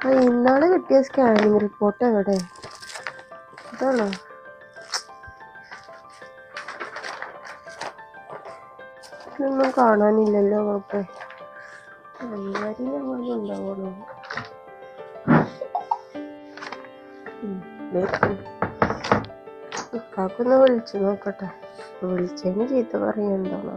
ഇന്നാൾ കിട്ടിയ scanning report എവിടെ? ഇതാണോ? ഇതൊന്നും കാണാനില്ലല്ലോ കുഴപ്പം കൈകാര്യം വിളിച്ചു നോക്കട്ടെ. വിളിച്ചതിന് ചീത്ത പറയുന്നുണ്ടോ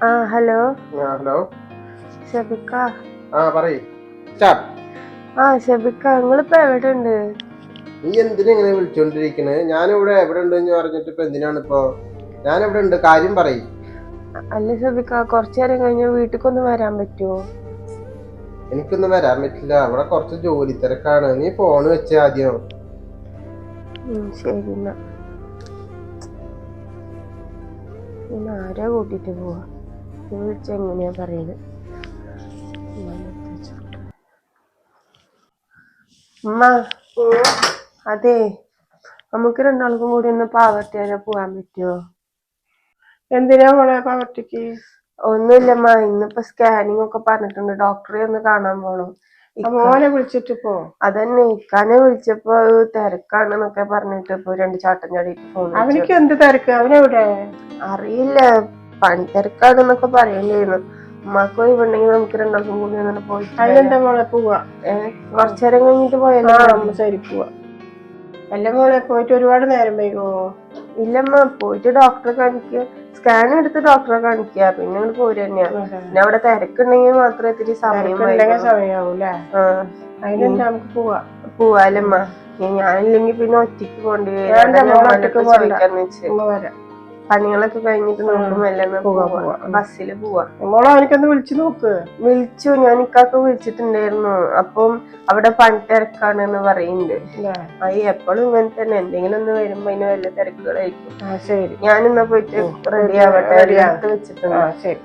ആ ഹലോ. ഹലോ. ഷബിക്ക. ആ പറയ്. സ്റ്റാർട്ട് ആ ഷബിക്ക നിങ്ങളിപ്പോ എവിടെ ഉണ്ട് നീ എന്തിനാ ഇങ്ങനെ വിളിച്ചോണ്ടിരിക്കണേ? ഞാനിവിടെ എവിടെ ഉണ്ടെന്ന് പറഞ്ഞിട്ട് ഇപ്പൊ എന്തിനാണ് ഇപ്പൊ എവിടെ ഉണ്ട് കാര്യം പറയ്. അല്ല ഷബിക്ക കുറച്ചു നേരം കഴിഞ്ഞ വീട്ടിക്കൊന്ന് വരാൻ പറ്റുമോ എനിക്കൊന്നും വരാൻ പറ്റില്ല. അവിടെ കുറച്ച് ജോലി തിരക്കാണ് നീ ഫോണ് വെച്ച ആദ്യം. ശരി എന്നാ. ആരാ കൂട്ടിട്ട് പോവാ? വിളിച്ച എങ്ങനെയാ പറയുന്നത് ഉമ്മ അതെ നമുക്ക് രണ്ടാൾക്കും കൂടി ഒന്ന് പാവർട്ടി വരെ പോവാൻ പറ്റുമോ എന്തിനാ മോളെ പവർട്ടിക്ക് ഒന്നുമില്ലമ്മ ഇന്നിപ്പോ സ്കാനിങ് ഒക്കെ പറഞ്ഞിട്ടുണ്ട്. ഡോക്ടറെ ഒന്ന് കാണാൻ പോണം. മോനെ വിളിച്ചിട്ട് പോ. അതന്നെ ഇക്കാനെ വിളിച്ചപ്പോ തിരക്കാണെന്നൊക്കെ പറഞ്ഞിട്ട് ഇപ്പൊ രണ്ട് ചാട്ടം ചാടിയിട്ട് ഫോൺ അവനിക്ക് എന്ത് തിരക്ക്? അവനെവിടെ? അറിയില്ല. പണി തിരക്കാണെന്നൊക്കെ പറയണ്ടായിരുന്നു. ഉമ്മാക്ക് ഒഴിവുണ്ടെങ്കിൽ നമുക്ക് രണ്ടാൾക്കും കൂടി അങ്ങനെ അതിനെന്താ മോളെ പോവാ? കുറച്ചേരം കഴിഞ്ഞിട്ട് പോയാലോ ശരി പോവാ. അല്ല മോളെ പോയിട്ട് ഒരുപാട് നേരം വൈകുമോ ഇല്ലമ്മ പോയിട്ട് ഡോക്ടറെ കാണിക്കുക. സ്കാൻ എടുത്ത് ഡോക്ടറെ കാണിക്കുക. പിന്നെ അങ്ങോട്ട് പോരുക തന്നെയാ. പിന്നെ അവിടെ തിരക്കുണ്ടെങ്കിൽ മാത്രമേ ഇത്തിരി സമയം വൈകും. അതിനെന്താ നമുക്ക് പോവാ? പോവാലമ്മ ഞാനില്ലെങ്കിൽ പിന്നെ ഒറ്റയ്ക്ക് പോണ്ടി ഒറ്റയ്ക്ക് വെച്ച്. വരാം. പണികളൊക്കെ കഴിഞ്ഞിട്ട് നമുക്ക്. മെല്ലെ ഒന്ന് പോവാ, മോളെ അവനിക്കൊന്ന് വിളിച്ചു നോക്ക്. വിളിച്ചു. ഞാൻ ഇക്കാക്ക് വിളിച്ചിട്ടുണ്ടായിരുന്നു. അപ്പം അവിടെ പണി തിരക്കാണ് എന്ന് പറയുന്നുണ്ട്? അത് എപ്പോഴും ഇങ്ങനെ തന്നെ. എന്തെങ്കിലും ഒന്ന് വരുമ്പോ അതിന് വല്ല തിരക്കുകളായിരിക്കും. ആ ശരി. ഞാനിന്നാ പോയിട്ട് ഉം. റെഡി ആവട്ടെ. എടുത്ത് വെച്ചിട്ടുണ്ട്. ആ ശരി.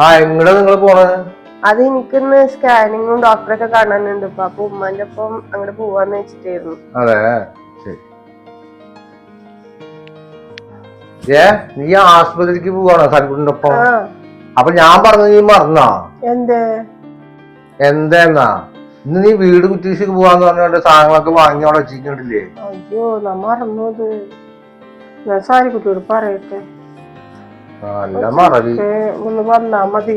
ആ എങ്ങടെ നിങ്ങൾ പോണത് അത് എനിക്കിന്ന് സ്കാനിങ്ങും ഡോക്ടറൊക്കെ കാണാനുണ്ട്. അപ്പൊ ഉമ്മാന്റെ ഒപ്പം അങ്ങോട്ട് പോവാന്ന് വെച്ചിട്ടായിരുന്നു. അതെ. ഏ നീ ആസ്പത്രിക്ക് പോവാണോ സൽക്കുട്ടിന്റെ ഒപ്പം അപ്പൊ ഞാൻ പറഞ്ഞു നീ മറന്നാ? എന്ത്? എന്താ ഇന്ന് നീ വീട് കുറ്റീസിക്ക് പോവാന്ന് പറഞ്ഞോണ്ട് സാധനങ്ങളൊക്കെ വാങ്ങി അവിടെ വെച്ചിട്ടുണ്ടില്ലേ അയ്യോ മറന്നത് ഞാൻ സാരി കുട്ടിയോട് പറയട്ടെ നല്ല മറവി. ഏ, ഒന്ന് വന്നാ മതി.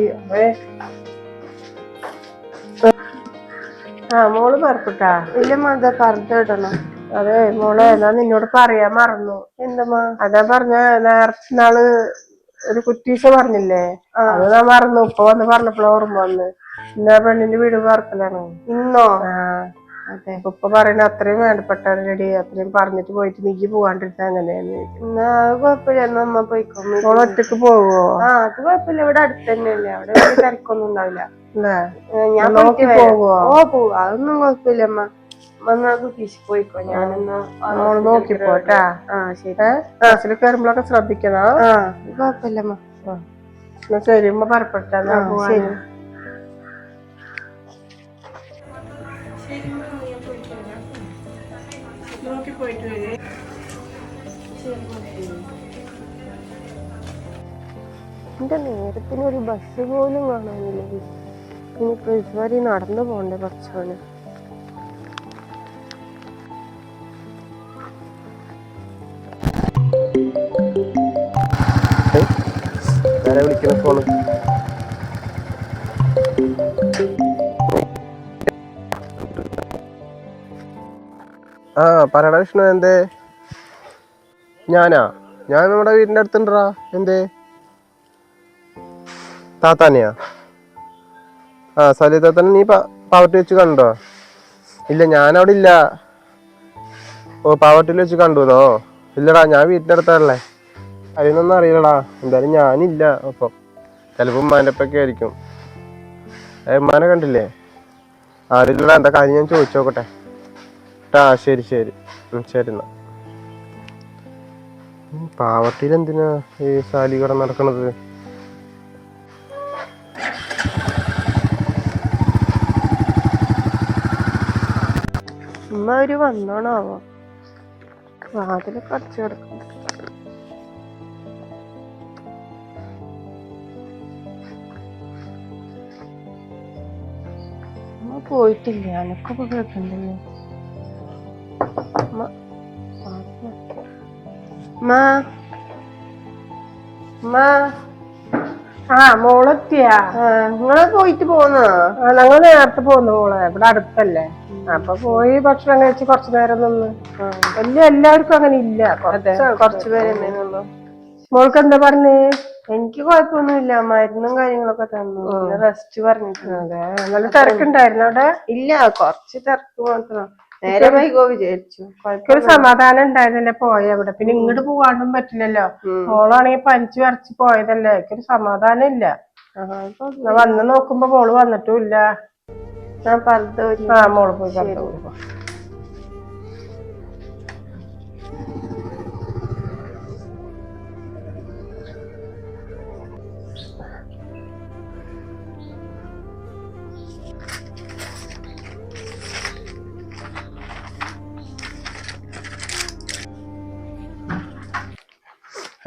ആ മോൾ പറപ്പിട്ടാ ഇല്ല മത പറഞ്ഞിടണം അതെ മോളെ ഞാൻ നിന്നോട് പറയാൻ മറന്നു. എന്തമ്മാ അതാ പറഞ്ഞ നേരത്തെ നാൾ ഒരു കുറ്റീസ പറഞ്ഞില്ലേ. അത് ഞാൻ മറന്നു. ഇപ്പൊ വന്ന് പറഞ്ഞപ്പോഴാ ഓർമ്മ വന്ന്. ഇന്ന പെണ്ണിന്റെ വീട് പറക്കലാണ് ഇന്നോ? ആ. അതെ. ഇപ്പൊ പറയണ അത്രയും വേണ്ടപ്പെട്ടാണ് റെഡി അത്രയും പറഞ്ഞിട്ട് പോയിട്ട് നീക്ക് പോവാണ്ടിരുന്ന അങ്ങനെയാണ് എന്നാ കുഴപ്പമില്ല. എന്നാ അമ്മ പോയിക്കോ. മോൾ ഒറ്റയ്ക്ക് പോവോ? ആ അത് കുഴപ്പമില്ല. ഇവിടെ അടുത്ത് തന്നെയല്ലേ. അവിടെ തിരക്കൊന്നും ഉണ്ടാവില്ല. ഞാൻ പോവോ? ഓ പോവാ. അതൊന്നും കുഴപ്പമില്ല അമ്മ വന്നാ കുട്ടീസ് പോയിക്കോ. ഞാനെന്നാ മോൾ നോക്കി പോട്ടാ. ആ ശരി. കയറുമ്പോഴൊക്കെ ശ്രദ്ധിക്കണം? എന്നാ ശരി ഉമ്മ പറപ്പെട്ടാ ശരി. നോക്കി പോയിട്ട് വരേ. എന്റെ നേരത്തിന് ഒരു ബസ് പോലും കാണാനില്ല. ഇനി ഇതുവരെ നടന്നു പോണ്ടേ കുറച്ചാണ് ആരാ വിളിക്കുന്ന ഫോണ് ആ പറയടാ വിഷ്ണു എന്തേ? ഞാനാ? ഞാൻ നമ്മുടെ വീടിന്റെ അടുത്തുണ്ടാ എന്തേ? താത്താനെയാ? ആ സലി താത്താനെ നീ പാവട്ടി വെച്ച് കണ്ടോ? ഇല്ല ഞാനവിടെ ഇല്ല ഓ പാവട്ടിൽ വെച്ച് കണ്ടുതോ ഇല്ലടാ ഞാൻ വീട്ടിന്റെ അടുത്താണല്ലേ. അതിനൊന്നും അറിയില്ലടാ. എന്തായാലും ഞാനില്ല. അപ്പം ചിലപ്പോൾ ഉമ്മാന്റെ ഒപ്പൊക്കെ ആയിരിക്കും ഉമ്മാനെ കണ്ടില്ലേ? അറിയില്ലടാ എന്താ കാര്യം ഞാൻ ചോദിച്ചു നോക്കട്ടെ ആ ശരി. ശരി ശരി എന്നാ. പാവട്ടിയിൽ എന്തിനാ ഈ സാലി കട നടക്കണത്? ഉമ്മ അവർ വന്നോണാവോ? വാതിലൊക്കെ അടച്ചു കിടക്കും ഉമ്മ പോയിട്ടില്ല. അനക്കൊക്കെ കേൾക്കണ്ടല്ലോ. ഉമ്മ ഉമ്മ. ആ മോളെത്തിയാ. നിങ്ങൾ പോയിട്ട് പോന്നാ? ആ, ഞങ്ങൾ നേരത്തെ പോന്നു മോളെ. ഇവിടെ അടുത്തല്ലേ. അപ്പൊ പോയി ഭക്ഷണം കഴിച്ച് കുറച്ചു നേരം നിന്ന്. വലിയ എല്ലാവർക്കും അങ്ങനെ ഇല്ല. കുറച്ച് കുറച്ചു പേര് മോൾക്ക് എന്താ പറഞ്ഞേ? എനിക്ക് കുഴപ്പമൊന്നുമില്ല. മരുന്നും കാര്യങ്ങളൊക്കെ തന്നു. റെസ്റ്റ് പറഞ്ഞിട്ടുണ്ട് നല്ല തിരക്കുണ്ടായിരുന്നു അവിടെ? ഇല്ല കുറച്ച് തിരക്ക് മാത്രം. നേരെ വൈകോ വിചാരിച്ചു. ഒരു സമാധാനം ഉണ്ടായിരുന്നില്ല പോയ അവിടെ. പിന്നെ ഇങ്ങോട്ട് പോവാണ്ടും പറ്റില്ലല്ലോ. ഓളാണെങ്കിൽ മോളാണെങ്കിൽ പനിച്ചു വരച്ച് പോയതല്ലേ. എനിക്കൊരു സമാധാനം ഇല്ല. വന്ന് നോക്കുമ്പോ മോൾ വന്നിട്ടും ഇല്ല. ഞാൻ ആ മോൾ പോയി പുറത്ത്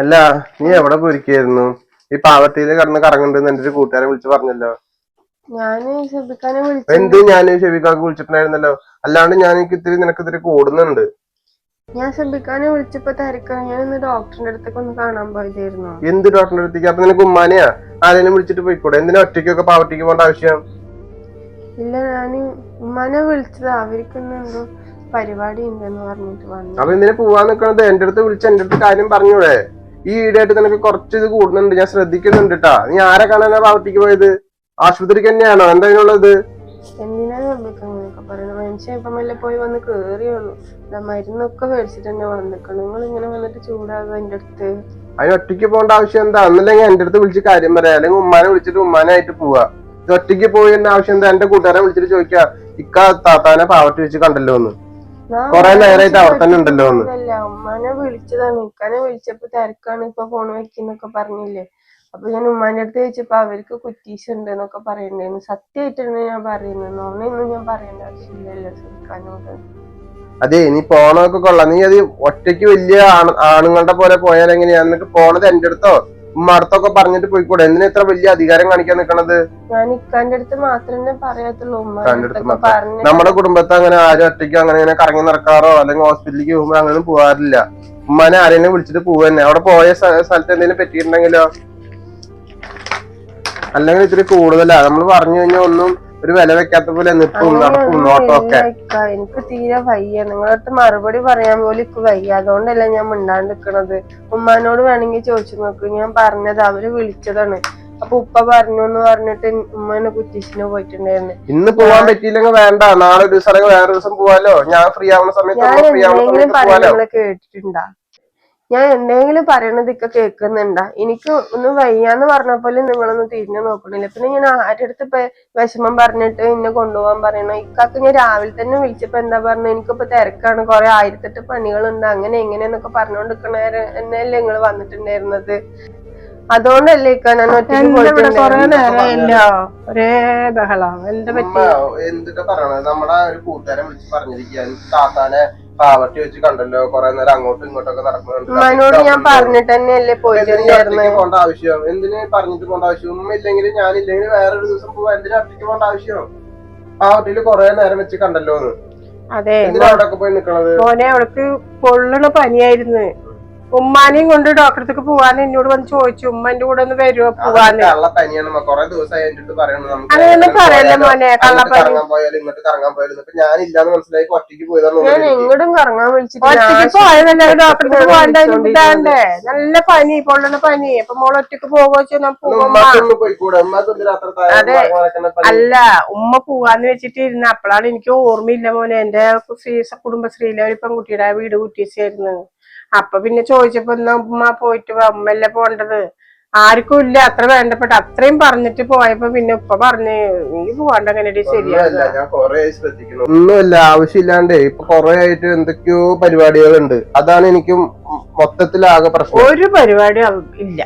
അല്ല നീ എവിടെ പോയിരിക്കായിരുന്നു ഈ പാവട്ടിയിൽ കിടന്ന് കറങ്ങണ്ടെന്ന് എന്റെ ഒരു കൂട്ടുകാരെ വിളിച്ച് പറഞ്ഞല്ലോ. ഞാൻ വിളിച്ചു. എന്ത് ഞാൻ ഷെബിക്കാക്ക് വിളിച്ചിട്ടുണ്ടായിരുന്നല്ലോ? അല്ലാണ്ട് ഞാൻ എനിക്ക് ഇത്തിരി നിനക്ക് ഇത്തിരി കൂടുന്നുണ്ട്. ഞാൻ ഷെബിക്കാനെ വിളിച്ചപ്പോ തിരക്കാണ്. ഞാൻ ഇന്ന് ഡോക്ടറിന്റെ അടുത്തേക്ക് ഒന്ന് കാണാൻ പോയതായിരുന്നു. എന്ത് ഡോക്ടറിന്റെ അടുത്തേക്ക്? അപ്പൊ നിനക്ക് ഉമ്മാനെയാ? ആരെയും വിളിച്ചിട്ട് പോയിക്കൂടെ? എന്തിനാ ഒറ്റയ്ക്കൊക്കെ പാവട്ടിക്ക് പോകേണ്ട ആവശ്യം? ഇല്ല ഞാൻ ഉമ്മാനെ വിളിച്ചതാ. അവർക്ക് എന്തോ പരിപാടി ഉണ്ടെന്ന് പറഞ്ഞിട്ട് വന്നു. അപ്പൊ എന്തിനാ പോവാൻ നിൽക്കണത് എന്റെ അടുത്ത് വിളിച്ച എന്റെ അടുത്ത് കാര്യം പറഞ്ഞൂടെ? ഈ ഈടായിട്ട് നിനക്ക് കുറച്ച് ഇത് കൂടുന്നുണ്ട് ഞാൻ ശ്രദ്ധിക്കുന്നുണ്ട് കേട്ടാ നീ ആരെ കാണാനാ പാവട്ടിക്ക് പോയത്? ആശുപത്രിക്ക് തന്നെയാണോ? എന്താ അതിനുള്ളത്? പോയി വന്ന് കേറിയുള്ളൂ. ഇതാ മരുന്നൊക്കെ മേടിച്ചിട്ട് തന്നെ വന്നിക്കണം. നിങ്ങൾ ഇങ്ങനെ വന്നിട്ട് ചൂടാകുക എന്റെ അടുത്ത്? അതിന് ഒറ്റയ്ക്ക് പോകേണ്ട ആവശ്യം എന്താ? അന്നല്ലെങ്കിൽ എന്റെ അടുത്ത് വിളിച്ച് കാര്യം പറയാ. അല്ലെങ്കിൽ ഉമ്മാനെ വിളിച്ചിട്ട് ഉമ്മാനായിട്ട് പോവാ. ഇത് ഒറ്റയ്ക്ക് പോയതിന്റെ ആവശ്യം എന്താ? എന്റെ കൂട്ടുകാരെ വിളിച്ചിട്ട് ചോദിക്കാ. ഇക്ക താത്താനെ പാവട്ടി വെച്ച് കണ്ടല്ലോ എന്ന് ഞാൻ കൊറേ നേരായിട്ട് അവിടെ തന്നെ ഉണ്ടല്ലോ. ഉമ്മാനെ വിളിച്ചതാണ്. ഇക്കാനെ വിളിച്ചപ്പോ തിരക്കാണ്. ഇപ്പൊ ഫോൺ വെക്കുന്നൊക്കെ പറഞ്ഞില്ലേ. അപ്പൊ ഞാൻ ഉമ്മാന്റെ അടുത്ത് ചോദിച്ചപ്പോ അവർക്ക് കുറ്റീസ് ഉണ്ടെന്നൊക്കെ പറയണ്ടായിരുന്നു സത്യമായിട്ടാണ് ഞാൻ പറയുന്നത്. നോണയൊന്നും ഞാൻ പറയേണ്ട ആവശ്യമില്ലല്ലോ ശ്രദ്ധിക്കാനോട് അതെ നീ പോണതൊക്കെ കൊള്ളാം. നീ അത് ഒറ്റയ്ക്ക് വലിയ ആണ് ആണുങ്ങളുടെ പോലെ പോയാൽ എങ്ങനെയാ? നിനക്ക് പോണത് എന്റെ അടുത്തോ? ഉമ്മ അടുത്തൊക്കെ പറഞ്ഞിട്ട് പോയിക്കൂടെ? എന്തിനാ ഇത്ര വലിയ അധികാരം കാണിക്കാൻ നിക്കണത്? ഞാൻ ഇക്കാന്റെ അടുത്ത് മാത്രമേ പറയത്തുള്ളൂ. ഉമ്മാന്റെ ഇക്കാന്റെ അടുത്ത് മാത്രം. നമ്മുടെ കുടുംബത്തെ അങ്ങനെ ആരും ഒറ്റയ്ക്ക് അങ്ങനെ ഇങ്ങനെ കറങ്ങി നടക്കാറോ അല്ലെങ്കിൽ ഹോസ്പിറ്റലിലേക്ക് പോകുമ്പോ അങ്ങനെ പോകാറില്ല ഉമ്മാനെ ആരെങ്കിലും വിളിച്ചിട്ട് പോവന്നെ അവിടെ പോയ സ്ഥ- സ്ഥലത്ത് എന്തെങ്കിലും പറ്റിയിട്ടുണ്ടെങ്കിലോ? അല്ലെങ്കിൽ ഇത്തിരി കൂടുതലാ. നമ്മൾ പറഞ്ഞു കഴിഞ്ഞാൽ ഒന്നും ഒരു വില വെക്കാത്ത പോലെ നിൽപ്പും നടക്കും നോട്ടം ഒക്കെ. എനിക്ക് തീരെ വയ്യ. നിങ്ങളടുത്ത് മറുപടി പറയാൻ പോലും എനിക്ക് വയ്യ. അതുകൊണ്ടല്ല ഞാൻ മിണ്ടാണ്ട് നിക്കണത്. ഉമ്മാനോട് വേണമെങ്കിൽ ചോദിച്ചു നോക്ക്. ഞാൻ പറഞ്ഞത്. അവർ വിളിച്ചതാണ്. അപ്പൊ ഉപ്പ പറഞ്ഞു എന്ന് പറഞ്ഞിട്ട് ഉമ്മനെ കുറ്റിച്ചിന് പോയിട്ടുണ്ടായിരുന്നു. ഇന്ന് പോവാൻ പറ്റിയില്ലെങ്കിൽ വേണ്ട. നാളെ ഒരു ദിവസം വേറെ ദിവസം പോവാലോ? ഞാൻ ഫ്രീ ആവുന്ന സമയത്ത് ഫ്രീ ആവുന്ന സമയത്ത് കേട്ടിട്ടുണ്ടാ? ഞാൻ എന്തെങ്കിലും പറയണത് ഇക്ക കേൾക്കുന്നുണ്ടാ എനിക്ക് ഒന്ന് വയ്യാന്ന് പറഞ്ഞപ്പോലും നിങ്ങളൊന്നും തിരിഞ്ഞു നോക്കണില്ല. പിന്നെ ഞാൻ ആരുടെ അടുത്ത് ഇപ്പൊ വിഷമം പറഞ്ഞിട്ട് എന്നെ കൊണ്ടുപോകാൻ പറയണം? ഇക്കാക്ക് ഞാൻ രാവിലെ തന്നെ വിളിച്ചപ്പോ എന്താ പറഞ്ഞ? എനിക്കിപ്പോ തിരക്കാണ്. കുറെ ആയിരത്തെട്ട് പണികളുണ്ട്. അങ്ങനെ എങ്ങനെയെന്നൊക്കെ പറഞ്ഞോണ്ടിരിക്കണ എന്നല്ലേ നിങ്ങൾ വന്നിട്ടുണ്ടായിരുന്നത്? അതുകൊണ്ടല്ലേ ഇക്ക ഞാൻ ഒറ്റ എന്താ ഒരേ ബഹളം. എന്താ ഉമ്മ പറ്റി എന്തൊക്കെ പറയണത് നമ്മളെ ഒരു കൂട്ടുകാരെ വിളിച്ച് പറഞ്ഞിരിക്കുക താത്താനെ പാവട്ടി വെച്ച് കണ്ടല്ലോ കൊറേ നേരം അങ്ങോട്ടും ഇങ്ങോട്ടൊക്കെ നടക്കുന്നുണ്ട്. ഉമ്മാനോട് ഞാൻ പറഞ്ഞിട്ട് തന്നെയല്ലേ പോകേണ്ട ആവശ്യം? എന്തിനു പറഞ്ഞിട്ട് പോകേണ്ട ആവശ്യം? ഉമ്മ ഇല്ലെങ്കിൽ വേറെ ഒരു ദിവസം പോവാ. എന്തിനു ഒറ്റയ്ക്ക് പോകേണ്ട ആവശ്യം? പാവട്ടിയിൽ കൊറേ നേരം വെച്ച് കണ്ടല്ലോ അതെ അവിടെ പോയി നിക്കണത്? മോനെ അവൾക്ക് പൊള്ളണ പനിയായിരുന്നു. ഉമ്മാനെയും കൊണ്ട് ഡോക്ടറത്തേക്ക് പോവാൻ എന്നോട് വന്ന് ചോദിച്ചു. ഉമ്മന്റെ കൂടെ ഒന്ന് വരുമോ പോവാന്ന്. കൊറേ ദിവസമായി എന്റെ അടുത്ത് അങ്ങനെയൊന്നും പറയല്ല മോനെ? കള്ളപ്പനി. പോയാലും? ഇങ്ങോട്ട് കറങ്ങാൻ പോയാലും? ഇപ്പൊ ഞാനില്ലാന്ന് മനസ്സിലായി. ഒറ്റയ്ക്ക് പോയതാണ് ഞാൻ എങ്ങോട്ടും കറങ്ങാൻ വിളിച്ചിട്ട് ഒറ്റയ്ക്ക് പോയതല്ലേ ഡോക്ടർക്ക് പോകാണ്ടായിട്ടാണ്ടേ നല്ല പനി പൊള്ളണ പനി. അപ്പൊ മോൾ ഒറ്റയ്ക്ക് പോവാ അതെ. അല്ല ഉമ്മ പോവാന്ന് വെച്ചിട്ട് ഇരുന്ന അപ്പോഴാണ് എനിക്ക് ഓർമ്മയില്ല മോനെ. എന്റെ ശ്രീ കുടുംബശ്രീയിലെ ഒരു പെൺകുട്ടിയുടെ വീട് കുറ്റീസായിരുന്നു അപ്പൊ പിന്നെ ചോദിച്ചപ്പോ എന്നാ ഉമ്മ പോയിട്ട് അമ്മല്ലേ പോണ്ടത്? ആർക്കും ഇല്ല അത്ര വേണ്ടപ്പെട്ട അത്രയും പറഞ്ഞിട്ട് പോയപ്പോ പിന്നെ ഉപ്പ പറഞ്ഞു നീ പോവാണ്ട് അങ്ങനെ ശരിയാ ഒന്നുമല്ല ഞാൻ കൊറേ ശ്രദ്ധിക്കുന്നു. ഒന്നുമല്ല ആവശ്യമില്ലാണ്ടേ ഇപ്പൊ കൊറേ ആയിട്ട് എന്തൊക്കെയോ പരിപാടികളുണ്ട്. അതാണ് എനിക്കും മൊത്തത്തിലാകെ പ്രശ്നം. ഒരു പരിപാടി ഇല്ല.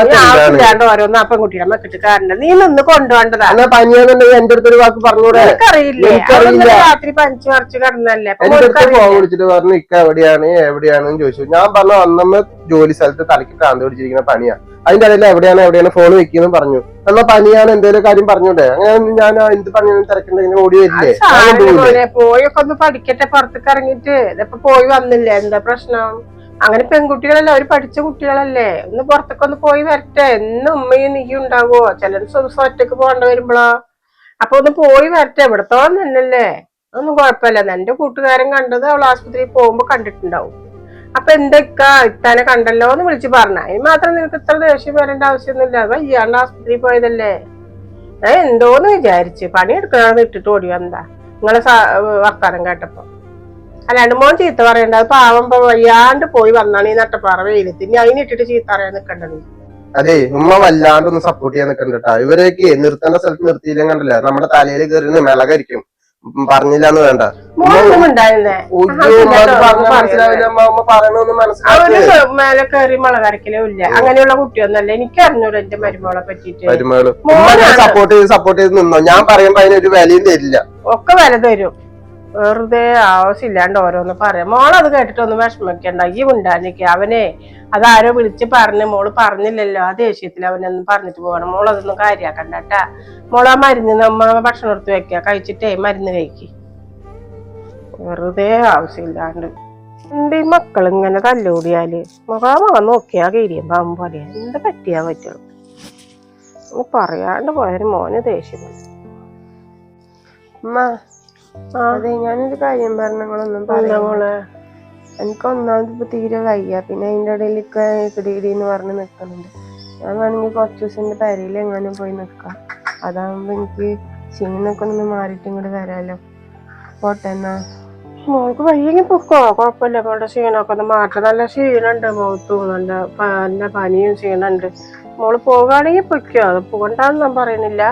ആവശ്യമില്ലാണ്ട് ഓരോന്ന് അപ്പം പെൺകുട്ടിയുടെ മെക്കിട്ട് കാണണ്ട നീ നിന്ന് കൊണ്ടുപോണ്ടതാ എന്നാ പനിയാന്നുണ്ടെങ്കിൽ എന്റെ അടുത്തൊരു വാക്ക് പറഞ്ഞൂടെ എനിക്കറിയില്ല. അവൾ ഇന്നലെ രാത്രി പനിച്ചു മറിച്ച് കിടന്നല്ലേ അപ്പൊ അടുത്ത് മോൾക്കറിയില്ലേ? ഫോൺ വിളിച്ചിട്ട് പറഞ്ഞു ഇക്ക എവിടെയാണ്? എവിടെയാണെന്ന് ചോദിച്ചു. ഞാൻ പറഞ്ഞു അന്നമ്മ ജോലി സ്ഥലത്ത് തലയ്ക്ക് കാന്ത പിടിച്ചിരിക്കുന്ന പണിയാ. അതിന്റെ ഇടയിൽ എവിടെയാണ് എവിടെയാണ് ഫോൺ വെക്കുന്നു പറഞ്ഞു. എന്നാ പനിയാണ് എന്തേലും കാര്യം പറഞ്ഞൂടെ അങ്ങനെ ഞാൻ എന്ത് പണിയാണ് തിരക്കണ്ട ഇങ്ങനെ ഓടി വരില്ലേ? പോയൊക്കെ ഒന്ന് പഠിക്കട്ടെ പുറത്തേക്ക് ഇറങ്ങിട്ട് ഇതിപ്പോ പോയി വന്നില്ലേ? എന്താ പ്രശ്നം? അങ്ങനെ പെൺകുട്ടികളല്ലേ അവർ പഠിച്ച കുട്ടികളല്ലേ? ഒന്ന് പുറത്തേക്കൊന്ന് പോയി വരട്ടെ. എന്ന് ഉമ്മയും നീയും ഉണ്ടാവോ? ചില ദിവസം ഒറ്റയ്ക്ക് പോകേണ്ട വരുമ്പോഴോ അപ്പൊ ഒന്ന് പോയി വരട്ടെ. ഇവിടത്തോളം തന്നെയല്ലേ ഒന്നും കുഴപ്പമില്ല. എന്റെ കൂട്ടുകാരൻ കണ്ടത് അവൾ ആശുപത്രിയിൽ പോകുമ്പോ കണ്ടിട്ടുണ്ടാവും. അപ്പൊ എന്തൊക്കെ ഇത്താനെ കണ്ടല്ലോ എന്ന് വിളിച്ചു പറഞ്ഞ. അതിന് മാത്രം നിനക്ക് ഇത്ര ദേഷ്യം വരേണ്ട ആവശ്യമൊന്നുമില്ല. വയ്യാണ്ട് ആശുപത്രിയിൽ പോയതല്ലേ? ഞാൻ എന്തോന്ന് വിചാരിച്ച്. പണിയെടുക്കണമെന്ന് ഇട്ടിട്ട് ഓടി വന്നതാ. നിങ്ങളെ വർത്താനം കേട്ടപ്പോ. അല്ലാണ്ട് മോൻ ചീത്ത പറയണ്ട. അത് പാവം വയ്യാണ്ട് പോയി വന്നാണ് ഈ നട്ടപ്പാറ വെയിലത്ത് ഇനി അതിനിട്ടിട്ട് ചീത്ത പറയാൻ നിക്കണ്ടത് അതെ ഉമ്മ വല്ലാണ്ട് ഒന്ന് സപ്പോർട്ട് ചെയ്യാൻ നിൽക്കണ്ട ഇവരൊക്കെ നിർത്തേണ്ട സ്ഥലത്ത് നിർത്തിയില്ലെങ്കിൽ കണ്ടില്ല? നമ്മുടെ തലയിൽ കയറി മിളകരിക്കും പറഞ്ഞില്ല പറഞ്ഞില്ലാന്ന് വേണ്ട. അങ്ങനെയുള്ള കുട്ടിയൊന്നല്ല എനിക്ക് അറിഞ്ഞൂടെ എന്റെ മരുമോളെ പറ്റിട്ട്. സപ്പോർട്ട് ചെയ്ത് സപ്പോർട്ട് ചെയ്ത് നിന്നോ? ഞാൻ പറയുമ്പോ അതിനൊരു വിലയും തരില്ല. ഒക്കെ വില തരും. വെറുതെ ആവശ്യമില്ലാണ്ട് ഓരോന്ന് പറയാം. മോളത് കേട്ടിട്ടൊന്നും വിഷമിക്കണ്ട. ഈ ഉണ്ടാനിക്ക് അവനെ അതാരോ വിളിച്ച് പറഞ്ഞ് മോൾ പറഞ്ഞില്ലല്ലോ. ആ ദേഷ്യത്തിൽ അവനൊന്നും പറഞ്ഞിട്ട് പോകണം. മോളതൊന്നും കാര്യാക്കണ്ട കേട്ടാ. മോൾ ആ മരുന്ന് നമ്മ ഭക്ഷണം എടുത്ത് വെക്കുക കഴിച്ചിട്ടേ മരുന്ന് കഴിക്ക്. വെറുതെ ആവശ്യമില്ലാണ്ട്. എന്റെ ഈ മക്കൾ ഇങ്ങനെ തല്ലുകൂടിയാൽ മുഖാമുഖം നോക്കിയാ കീരിയും പാമ്പ് പോലെ. എന്ത് പറ്റിയാ പറ്റുള്ളൂ? പറയാണ്ട് പോയാലും മോന് ദേഷ്യം വന്നു. അതെ ഞാനൊരു കാര്യം പറഞ്ഞങ്ങളൊന്നും എന്താ പറയാ മോളെ? എനിക്ക് ഒന്നാമത് ഇപ്പൊ തീരെ വയ്യ. പിന്നെ അതിന്റെ ഇടയിൽ കിടികിടി എന്ന് പറഞ്ഞ് നിക്കുന്നുണ്ട് ഞാൻ വേണമെങ്കിൽ കുറച്ച് ദിവസം പെരയിൽ എങ്ങാനും പോയി നിക്കാം. അതാവുമ്പോ എനിക്ക് ക്ഷീണൊക്കെ ഒന്ന് മാറിയിട്ട് ഇങ്ങോട്ട് വരാലോ. പോട്ടെ എന്നാ. മോൾക്ക് വയ്യെങ്കിൽ പൊക്കോ. കുഴപ്പമില്ല. മോളുടെ ക്ഷീണമൊക്കെ ഒന്ന് മാറ്റം നല്ല ക്ഷീണുണ്ട് മുഖത്തും നല്ല നല്ല പനിയും ക്ഷീണുണ്ട് മോൾ പോവുകയാണെങ്കിൽ പൊയ്ക്കോ? അത് പോകണ്ടെന്ന് ഞാൻ പറയുന്നില്ല.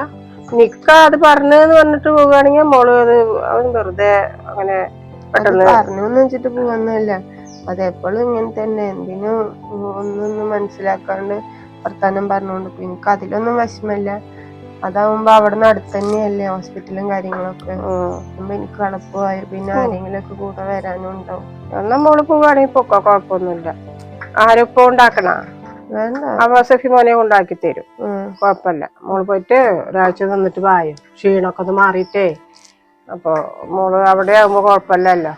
നിക്ക അത് പറഞ്ഞെന്ന് പറഞ്ഞിട്ട് പോവുകയാണെങ്കിൽ മോൾ അത് അവൻ വെറുതെ അങ്ങനെ പെട്ടെന്ന് പറഞ്ഞു വെച്ചിട്ട് പോവാന്നല്ല. അതെപ്പോഴും ഇങ്ങനെ തന്നെ. എന്തിനും ഒന്നൊന്നും മനസ്സിലാക്കാണ്ട് വർത്താനം പറഞ്ഞോണ്ട് നിക്കും. എനിക്ക് അതിലൊന്നും വിഷമല്ല. അതാവുമ്പോ അവിടെ നിന്ന് അടുത്ത് തന്നെയല്ലേ ഹോസ്പിറ്റലും കാര്യങ്ങളൊക്കെ. അപ്പൊ എനിക്ക് എളുപ്പമായി. പിന്നെ ആരെങ്കിലും ഒക്കെ കൂടെ വരാനും ഉണ്ടാവും. നമ്മൾ മോൾ പോവുകയാണെങ്കിൽ പൊക്കോ കുഴപ്പമൊന്നുമില്ല ആരും ഇപ്പൊ ഉണ്ടാക്കണ? അവ സഫി മോനെ ഉണ്ടാക്കി തരും. കുഴപ്പമില്ല മോൾ പോയിട്ട് ഒരാഴ്ച നിന്നിട്ട് വായും. ക്ഷീണമൊക്കെ ഒന്ന് മാറിയിട്ടേ. അപ്പൊ മോൾ അവിടെ ആകുമ്പോ കുഴപ്പമില്ലല്ലോ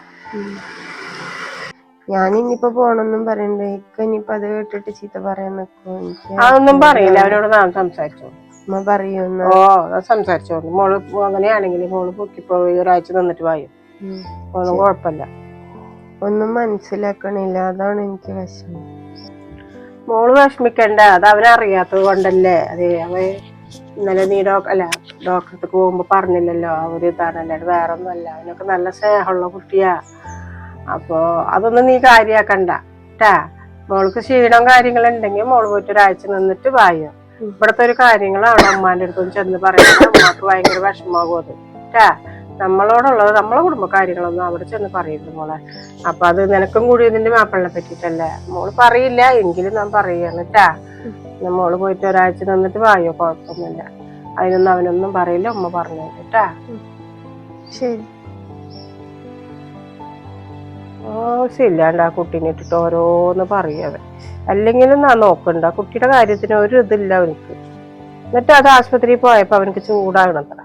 ഞാൻ ഇനിയിപ്പോ പോണെന്നും പറയണ്ടേ. ഇക്ക ഇനിയിപ്പോ അത് കേട്ടിട്ട് ചീത്ത പറയാൻ എനിക്ക് അതൊന്നും പറയില്ല. അവരോട് നാം സംസാരിച്ചു. അമ്മ പറയുന്ന ഓ അത് സംസാരിച്ചോളൂ മോൾ അങ്ങനെയാണെങ്കിൽ മോൾ പൊക്കിപ്പോയി ഒരാഴ്ച നിന്നിട്ട് വായും. ഒന്നും കുഴപ്പമില്ല ഒന്നും മനസ്സിലാക്കണില്ല. അതാണ് എനിക്ക് വിഷമം. മോൾ വിഷമിക്കണ്ട അത് അവനറിയാത്തത് കൊണ്ടല്ലേ. അതെ അവ ഇന്നലെ നീ ഡോക്ടർ അല്ല ഡോക്ടർക്ക് പോകുമ്പോ പറഞ്ഞില്ലല്ലോ അവർ ഇതാണ് അത് വേറെ ഒന്നുമല്ല അവനൊക്കെ നല്ല സ്നേഹമുള്ള കുട്ടിയാ. അപ്പോൾ അതൊന്നും നീ കാര്യാക്കണ്ട ട്ടാ. മോൾക്ക് ക്ഷീണം കാര്യങ്ങളുണ്ടെങ്കിൽ മോൾ പോയിട്ട് ഒരാഴ്ച നിന്നിട്ട് വായോ. ഇവിടുത്തെ ഒരു കാര്യങ്ങളാണ് അമ്മാന്റെ അടുത്ത് ചെന്ന് പറയുന്നത് അമ്മയ്ക്ക് ഭയങ്കര വിഷമാകും അത് ട്ടാ. നമ്മളോടുള്ളത് നമ്മളെ കുടുംബ കാര്യങ്ങളൊന്നും അവിടെ ചെന്ന് പറയരുത് മോളെ. അപ്പൊ അത് നിനക്കും കൂടി ഇതിന്റെ മാപ്പിളിനെ പറ്റിട്ടല്ലേ മോൾ പറയില്ല എങ്കിലും ഞാൻ പറയാണ് കേട്ടാ മോൾ പോയിട്ട് ഒരാഴ്ച നിന്നിട്ട് വായോ? കുഴപ്പമൊന്നുമില്ല. അതിനൊന്നും അവനൊന്നും പറയില്ല ഉമ്മ പറഞ്ഞു കേട്ടാ ശരി. ആവശ്യമില്ലാണ്ട് ആ കുട്ടീനെ ഇട്ടിട്ട് ഓരോന്ന് പറയവൻ അല്ലെങ്കിലും നാ നോക്കണ്ട. കുട്ടിയുടെ കാര്യത്തിന് ഒരു ഇതില്ല അവനക്ക്. എന്നിട്ട് അത് ആശുപത്രിയിൽ പോയപ്പോ അവനക്ക് ചൂടാകണത്ര.